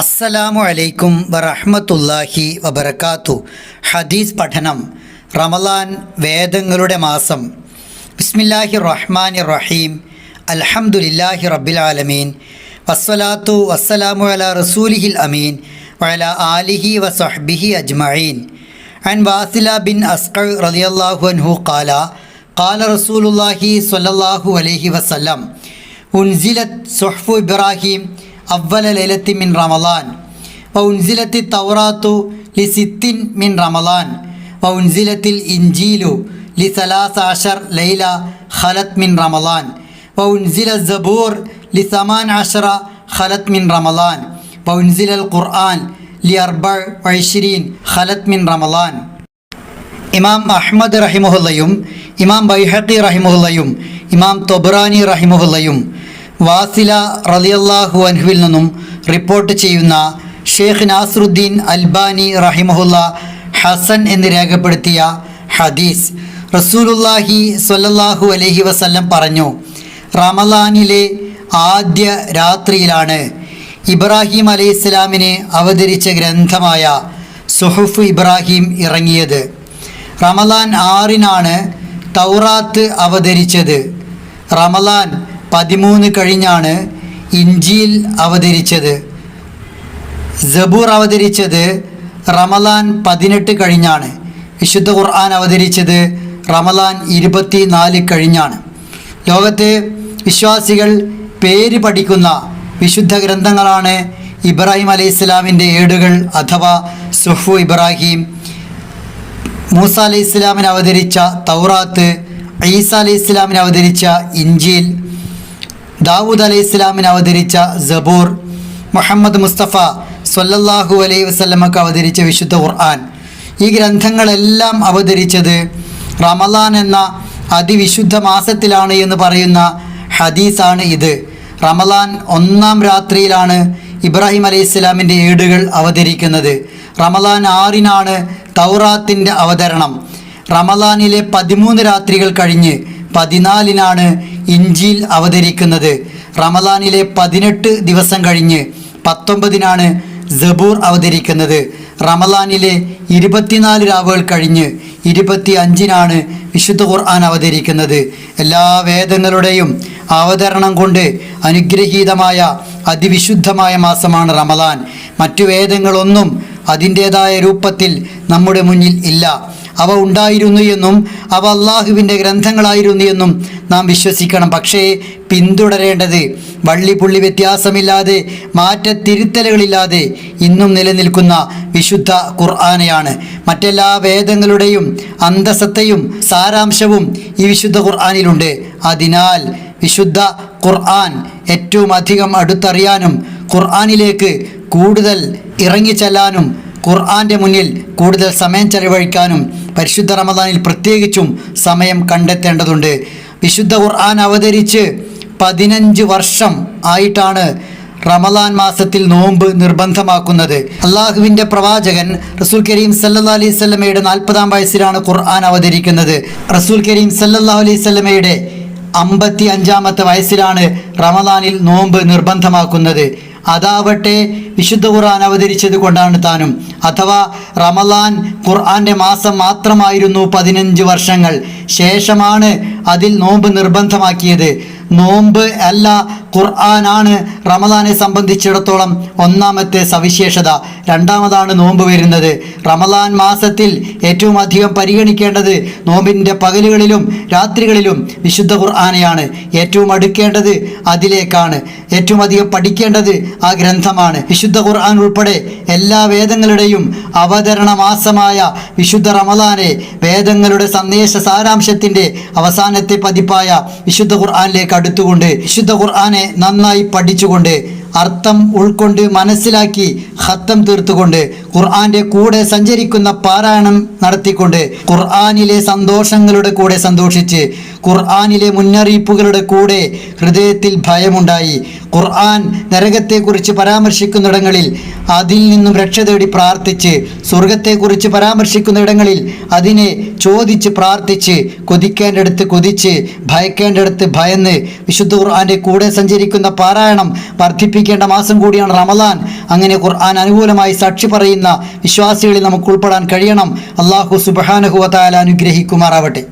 അസ്സലാമു അലൈക്കും വറഹ്മത്തുള്ളാഹി വബറകാതു ഹദീസ് പഠനം റമലാൻ വേദങ്ങളുടെ മാസം ബിസ്മില്ലാഹി റഹ്മാനി റഹീം അൽഹംദുലില്ലാഹി റബ്ബിൽ ആലമീൻ വസ്സലാത്തു വസ്സലാമു അല റസൂലിഹിൽ അമീൻ വഅല ആലിഹി വസഹ്ബിഹി അജ്മഈൻ عن واصلة بن أسقر رضي الله عنه قال قال رسول الله صلى الله عليه وسلم أنزلت صحف إبراهيم أول ليلة من رمضان وأنزلت التوراة لست من رمضان وأنزلت الإنجيل لثلاث عشر ليلة خلت من رمضان وأنزل الزبور لثمان عشر خلت من رمضان وأنزل القرآن لأربع وعشرين خلت من رمضان ഇമാം അഹ്മദ് റഹിമുഹുല്ലയും ഇമാം ബൈഹഖി റഹിമുഹുല്ലയും ഇമാം തൊബ്രാനി റഹിമുഹുല്ലയും വാസില റലിയല്ലാഹു അൻഹുവിൽ നിന്നും റിപ്പോർട്ട് ചെയ്യുന്ന ഷേഖ് നാസറുദ്ദീൻ അൽബാനി റഹിമഹുല്ല ഹസൻ എന്ന് രേഖപ്പെടുത്തിയ ഹദീസ് റസൂലുല്ലാഹി സ്വല്ലല്ലാഹു അലഹി വസല്ലം പറഞ്ഞു റമലാനിലെ ആദ്യ രാത്രിയിലാണ് ഇബ്രാഹിം അലൈഹി ഇസ്ലാമിനെ അവതരിച്ച ഗ്രന്ഥമായ സുഹുഫ് ഇബ്രാഹിം ഇറങ്ങിയത്. റമലാൻ ആറിനാണ് തൗറാത്ത് അവതരിച്ചത്. റമലാൻ പതിമൂന്ന് കഴിഞ്ഞാണ് ഇഞ്ചിയിൽ അവതരിച്ചത്. ജബൂർ അവതരിച്ചത് റമലാൻ പതിനെട്ട് കഴിഞ്ഞാണ്. വിശുദ്ധ ഖുർആൻ അവതരിച്ചത് റമലാൻ ഇരുപത്തി നാല് കഴിഞ്ഞാണ്. ലോകത്തെ വിശ്വാസികൾ പേര് പഠിക്കുന്ന വിശുദ്ധ ഗ്രന്ഥങ്ങളാണ് ഇബ്രാഹിം അലൈഹി ഇസ്ലാമിന്റെ ഏടുകൾ അഥവാ സുഹു ഇബ്രാഹിം. മൂസ അലൈഹി ഇസ്ലാമിന് അവതരിച്ച തൗറാത്ത് ഈസ അലൈഹി ഇസ്ലാമിന് അവതരിച്ച ഇഞ്ചീൽ ദാവൂദ് അലൈഹി ഇസ്ലാമിന് അവതരിച്ച ജബൂർ മുഹമ്മദ് മുസ്തഫ സൊല്ലാഹു അലൈഹി വസ്ലമക്ക് അവതരിച്ച വിശുദ്ധ ഖുർആൻ. ഈ ഗ്രന്ഥങ്ങളെല്ലാം അവതരിച്ചത് റമലാൻ എന്ന അതിവിശുദ്ധ മാസത്തിലാണ് എന്ന് പറയുന്ന ഹദീസാണ് ഇത്. റമലാൻ ഒന്നാം രാത്രിയിലാണ് ഇബ്രാഹിം അലൈഹി ഇസ്ലാമിന്റെ ഏടുകൾ അവതരിക്കുന്നത്. റമലാൻ ആറിനാണ് തൗറാത്തിന്റെ അവതരണം. റമലാനിലെ പതിമൂന്ന് രാത്രികൾ കഴിഞ്ഞ് പതിനാലിനാണ് ഇഞ്ചിൽ അവതരിക്കുന്നത്. റമദാനിലെ പതിനെട്ട് ദിവസം കഴിഞ്ഞ് പത്തൊമ്പതിനാണ് ജബൂർ അവതരിക്കുന്നത്. റമദാനിലെ ഇരുപത്തിനാല് രാവുകൾ കഴിഞ്ഞ് ഇരുപത്തി അഞ്ചിനാണ് വിശുദ്ധ ഖുർആൻ അവതരിക്കുന്നത്. എല്ലാ വേദങ്ങളുടെയും അവതരണം കൊണ്ട് അനുഗ്രഹീതമായ അതിവിശുദ്ധമായ മാസമാണ് റമദാൻ. മറ്റു വേദങ്ങളൊന്നും അതിന്റേതായ രൂപത്തിൽ നമ്മുടെ മുന്നിൽ ഇല്ല. അവ ഉണ്ടായിരുന്നു എന്നും അവ അള്ളാഹുവിന്റെ ഗ്രന്ഥങ്ങളായിരുന്നു എന്നും നാം വിശ്വസിക്കണം. പക്ഷേ പിന്തുടരേണ്ടത് വള്ളിപുള്ളി വ്യത്യാസമില്ലാതെ മാറ്റത്തിരുത്തലുകളില്ലാതെ ഇന്നും നിലനിൽക്കുന്ന വിശുദ്ധ ഖുർആാനെയാണ്. മറ്റെല്ലാ വേദങ്ങളുടെയും അന്തസത്തയും സാരാംശവും ഈ വിശുദ്ധ ഖുർആാനിലുണ്ട്. അതിനാൽ വിശുദ്ധ ഖുർആൻ ഏറ്റവും അധികം അടുത്തറിയാനും ഖുർആാനിലേക്ക് കൂടുതൽ ഇറങ്ങിച്ചെല്ലാനും ഖുർആന്റെ മുന്നിൽ കൂടുതൽ സമയം ചെലവഴിക്കാനും പരിശുദ്ധ റമദാനിൽ പ്രത്യേകിച്ചും സമയം കണ്ടെത്തേണ്ടതുണ്ട്. വിശുദ്ധ ഖുർആൻ അവതരിച്ച് പതിനഞ്ച് വർഷം ആയിട്ടാണ് റമദാൻ മാസത്തിൽ നോമ്പ് നിർബന്ധമാക്കുന്നത്. അള്ളാഹുവിന്റെ പ്രവാചകൻ റസൂൽ കരീം സല്ലാ അലൈഹി സ്വലമയുടെ നാൽപ്പതാം വയസ്സിലാണ് ഖുർആൻ അവതരിക്കുന്നത്. റസൂൽ കരീം സല്ലാ അലൈഹി സ്വലമയുടെ അമ്പത്തി അഞ്ചാമത്തെ വയസ്സിലാണ് റമദാനിൽ നോമ്പ് നിർബന്ധമാക്കുന്നത്. അതാവട്ടെ വിശുദ്ധ ഖുർആൻ അവതരിച്ചത് കൊണ്ടാണ് താനും. അഥവാ റമലാൻ ഖുർആന്റെ മാസം മാത്രമായിരുന്നു പതിനഞ്ച് വർഷങ്ങൾ. ശേഷമാണ് അതിൽ നോമ്പ് നിർബന്ധമാക്കിയത്. നോമ്പ് അല്ല ഖുർആനാണ്. റമദാനെ സംബന്ധിച്ചിടത്തോളം ഒന്നാമത്തെ സവിശേഷത. രണ്ടാമതാണ് നോമ്പ് വരുന്നത്. റമദാൻ മാസത്തിൽ ഏറ്റവും അധികം പരിഗണിക്കേണ്ടത് നോമ്പിന്റെ പകലുകളിലും രാത്രികളിലും വിശുദ്ധ ഖുർആാനയാണ്. ഏറ്റവും അടുക്കേണ്ടത് അതിലേക്കാണ്. ഏറ്റവും അധികം പഠിക്കേണ്ടത് ആ ഗ്രന്ഥമാണ്. വിശുദ്ധ ഖുർആൻ ഉൾപ്പെടെ എല്ലാ വേദങ്ങളുടെയും അവതരണ മാസമായ വിശുദ്ധ റമദാനെ വേദങ്ങളുടെ സന്ദേശ സാരാംശത്തിന്റെ അവസാനത്തെ പതിപ്പായ വിശുദ്ധ ഖുർആനിലേക്ക് അടുത്തുകൊണ്ട് വിശുദ്ധ ഖുർആാനെ നന്നായി പഠിച്ചുകൊണ്ട് അർത്ഥം ഉൾക്കൊണ്ട് മനസ്സിലാക്കി ഹത്തം തീർത്തുകൊണ്ട് ഖുർആന്റെ കൂടെ സഞ്ചരിക്കുന്ന പാരായണം നടത്തിക്കൊണ്ട് ഖുർആാനിലെ സന്തോഷങ്ങളുടെ കൂടെ സന്തോഷിച്ച് ഖുർആാനിലെ മുന്നറിയിപ്പുകളുടെ കൂടെ ഹൃദയത്തിൽ ഭയമുണ്ടായി. ഖുർആൻ നരകത്തെക്കുറിച്ച് പരാമർശിക്കുന്നിടങ്ങളിൽ അതിൽ നിന്നും രക്ഷ തേടി പ്രാർത്ഥിച്ച് സ്വർഗത്തെക്കുറിച്ച് പരാമർശിക്കുന്നിടങ്ങളിൽ അതിനെ ചോദിച്ച് പ്രാർത്ഥിച്ച് കൊതിക്കേണ്ടടുത്ത് കൊതിച്ച് ഭയക്കേണ്ടടുത്ത് ഭയന്ന് വിശുദ്ധ ഖുർആന്റെ കൂടെ സഞ്ചരിക്കുന്ന പാരായണം വർദ്ധിപ്പിക്കേണ്ട മാസം കൂടിയാണ് റമദാൻ. അങ്ങനെ ഖുർആൻ അനുകൂലമായി സാക്ഷി പറയുന്ന വിശ്വാസികളിൽ നമുക്ക് ഉൾപ്പെടാൻ കഴിയണം. അള്ളാഹു സുബാനഹുവത്താല അനുഗ്രഹിക്കുമാറാവട്ടെ.